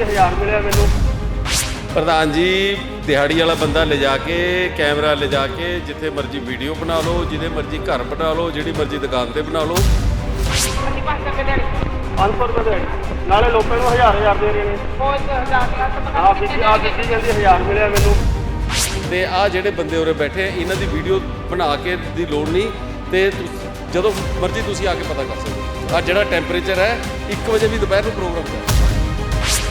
ਕਹਿੰਦੀ 1000 ਮਿਲਿਆ ਮੈਨੂੰ। ਪ੍ਰਧਾਨ ਜੀ ਦਿਹਾੜੀ ਵਾਲਾ ਬੰਦਾ ਲਿਜਾ ਕੇ ਕੈਮਰਾ ਲਿਜਾ ਕੇ ਜਿੱਥੇ ਮਰਜ਼ੀ ਵੀਡੀਓ ਬਣਾ ਲਓ ਜਿਹਦੇ ਮਰਜ਼ੀ ਘਰ ਬਣਾ ਲਓ ਜਿਹੜੀ ਮਰਜ਼ੀ ਦੁਕਾਨ ਤੇ ਬਣਾ ਲਓ। 500 ਰੁਪਏ ਦੇ ਨਾਲੇ ਲੋਕਾਂ ਨੂੰ 1000 1000 ਦੇ ਰਹੇ ਨੇ। ਆ ਬੀਜੀ ਆ ਬੀਜੀ ਕਹਿੰਦੀ 1000 ਮਿਲਿਆ ਮੈਨੂੰ। ਤੇ ਆ ਜਿਹੜੇ ਬੰਦੇ ਉਰੇ ਬੈਠੇ ਆ, ਇਹਨਾਂ ਦੀ ਵੀਡੀਓ ਬਣਾ ਕੇ ਦੀ ਲੋੜ ਨਹੀਂ। ਤੇ ਜਦੋਂ ਮਰਜ਼ੀ ਤੁਸੀਂ ਆ ਕੇ ਪਤਾ ਕਰ ਸਕਦੇ ਆ ਜਿਹੜਾ ਟੈਂਪਰੇਚਰ ਹੈ 1 ਵਜੇ ਵੀ ਦੁਪਹਿਰ ਨੂੰ ਪ੍ਰੋਗਰਾਮ ਹੈ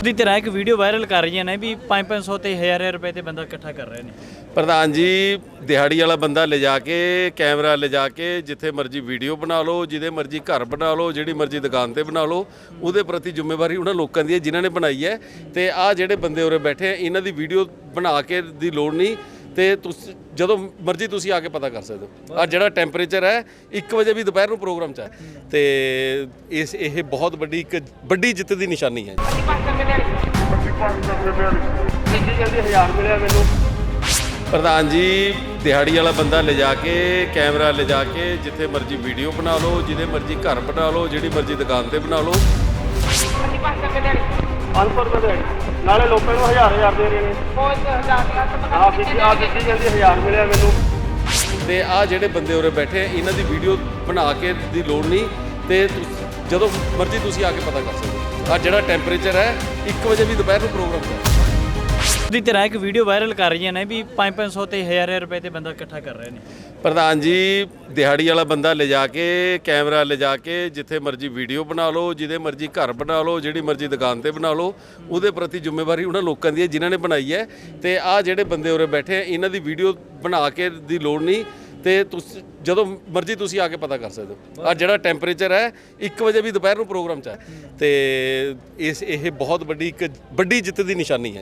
ਦੀ ਤਰ੍ਹਾਂ ਇੱਕ ਵੀਡੀਓ ਵਾਇਰਲ ਕਰ ਰਹੀਆਂ ਨੇ ਵੀ 5-500 ਤੇ 1000 ਰੁਪਏ ਤੇ ਬੰਦਾ ਇਕੱਠਾ ਕਰ ਰਹੇ ਨੇ। ਪ੍ਰਧਾਨ ਜੀ, ਦਿਹਾੜੀ ਵਾਲਾ ਬੰਦਾ ਲਿਜਾ ਕੇ, ਕੈਮਰਾ ਲਿਜਾ ਕੇ, ਜਿੱਥੇ ਮਰਜ਼ੀ ਵੀਡੀਓ ਬਣਾ ਲਓ, ਜਿਹਦੇ ਮਰਜ਼ੀ ਘਰ ਬਣਾ ਲਓ, ਜਿਹੜੀ ਮਰਜ਼ੀ ਦੁਕਾਨ ਤੇ ਬਣਾ ਲਓ, ਉਹਦੇ ਪ੍ਰਤੀ ਜ਼ਿੰਮੇਵਾਰੀ ਉਹਨਾਂ ਲੋਕਾਂ ਦੀ ਹੈ, ਜਿਨ੍ਹਾਂ ਨੇ ਬਣਾਈ ਹੈ। ਤੇ ਆਹ ਜਿਹੜੇ ਬੰਦੇ ਉਰੇ ਬੈਠੇ ਆ, ਇਹਨਾਂ ਦੀ ਵੀਡੀਓ ਬਣਾ ਕੇ ਦੀ ਲੋੜ ਨਹੀਂ। ਤੇ ਤੁਸੀਂ, ਜਦੋਂ ਮਰਜ਼ੀ ਤੁਸੀਂ ਆ ਕੇ ਪਤਾ ਕਰ ਸਕਦੇ ਹੋ। ਆ ਜਿਹੜਾ ਟੈਂਪਰੇਚਰ ਹੈ 1 ਵਜੇ ਵੀ ਦੁਪਹਿਰ ਨੂੰ ਪ੍ਰੋਗਰਾਮ ਚ ਹੈ। ਤੇ ਇਸ, ਇਹ ਬਹੁਤ ਵੱਡੀ, ਇੱਕ ਵੱਡੀ ਜਿੱਤ ਦੀ ਨਿਸ਼ਾਨੀ ਹੈ। ਪ੍ਰਧਾਨ ਜੀ, ਦਿਹਾੜੀ ਵਾਲਾ ਬੰਦਾ ਲਿਜਾ ਕੇ, ਕੈਮਰਾ ਲਿਜਾ ਕੇ, ਜਿੱਥੇ ਮਰਜ਼ੀ ਵੀਡੀਓ ਬਣਾ ਲਓ, ਜਿਹਦੇ ਮਰਜ਼ੀ ਘਰ ਬਣਾ ਲਓ, ਜਿਹੜੀ ਮਰਜ਼ੀ ਦੁਕਾਨ ਤੇ ਬਣਾ ਲਓ। 500 ਰੁਪਏ ਦੇ ਨਾਲੇ ਲੋਕਾਂ ਨੂੰ 1000 1000 ਦੇ ਰਹੇ ਨੇ। ਆ ਆ ਕਹਿੰਦੀ 1000 ਮਿਲਿਆ ਮੈਨੂੰ। ਤੇ ਆ ਜਿਹੜੇ ਬੰਦੇ ਉਰੇ ਬੈਠੇ ਆ ਇਹਨਾਂ ਦੀ ਵੀਡੀਓ ਬਣਾ ਕੇ ਦੀ ਲੋੜ ਨਹੀਂ। ਤੇ ਤੁਸ- ਜਦੋਂ ਮਰਜ਼ੀ ਤੁਸੀਂ ਆ ਕੇ ਪਤਾ ਕਰ ਸਕਦੇ ਆ ਜਿਹੜਾ ਟੈਂਪਰੇਚਰ ਹੈ 1 ਵਜੇ ਵੀ ਦੁਪਹਿਰ ਨੂੰ ਪ੍ਰੋਗਰਾਮ ਹੈ ਦੀ ਤਰ੍ਹਾਂ ਇੱਕ ਵੀਡੀਓ ਵਾਇਰਲ ਕਰ ਰਹੀਆਂ ਨੇ ਵੀ 5-500 ਤੇ 1000 ਰੁਪਏ ਤੇ ਬੰਦਾ ਇਕੱਠਾ ਕਰ ਰਹੇ ਨੇ। ਪ੍ਰਧਾਨ ਜੀ, ਦਿਹਾੜੀ ਵਾਲਾ ਬੰਦਾ ਲਿਜਾ ਕੇ, ਕੈਮਰਾ ਲਿਜਾ ਕੇ, ਜਿੱਥੇ ਮਰਜ਼ੀ ਵੀਡੀਓ ਬਣਾ ਲਓ, ਜਿਹਦੇ ਮਰਜ਼ੀ ਘਰ ਬਣਾ ਲਓ, ਜਿਹੜੀ ਮਰਜ਼ੀ ਦੁਕਾਨ ਤੇ ਬਣਾ ਲਓ, ਉਹਦੇ ਪ੍ਰਤੀ ਜ਼ਿੰਮੇਵਾਰੀ ਉਹਨਾਂ ਲੋਕਾਂ ਦੀ ਹੈ, ਜਿਨ੍ਹਾਂ ਨੇ ਬਣਾਈ ਹੈ। ਤੇ ਆਹ ਜਿਹੜੇ ਬੰਦੇ ਉਰੇ ਬੈਠੇ ਆ, ਇਹਨਾਂ ਦੀ ਵੀਡੀਓ ਬਣਾ ਕੇ ਦੀ ਲੋੜ ਨਹੀਂ। ਤੇ ਤੁਸੀਂ, ਜਦੋਂ ਮਰਜ਼ੀ ਤੁਸੀਂ ਆ ਕੇ ਪਤਾ ਕਰ ਸਕਦੇ ਹੋ। ਆ ਜਿਹੜਾ ਟੈਂਪਰੇਚਰ ਹੈ 1 ਵਜੇ ਵੀ ਦੁਪਹਿਰ ਨੂੰ ਪ੍ਰੋਗਰਾਮ ਚ ਹੈ। ਤੇ ਇਸ, ਇਹ ਬਹੁਤ ਵੱਡੀ ਇੱਕ, ਵੱਡੀ ਜਿੱਤ ਦੀ ਨਿਸ਼ਾਨੀ ਹੈ।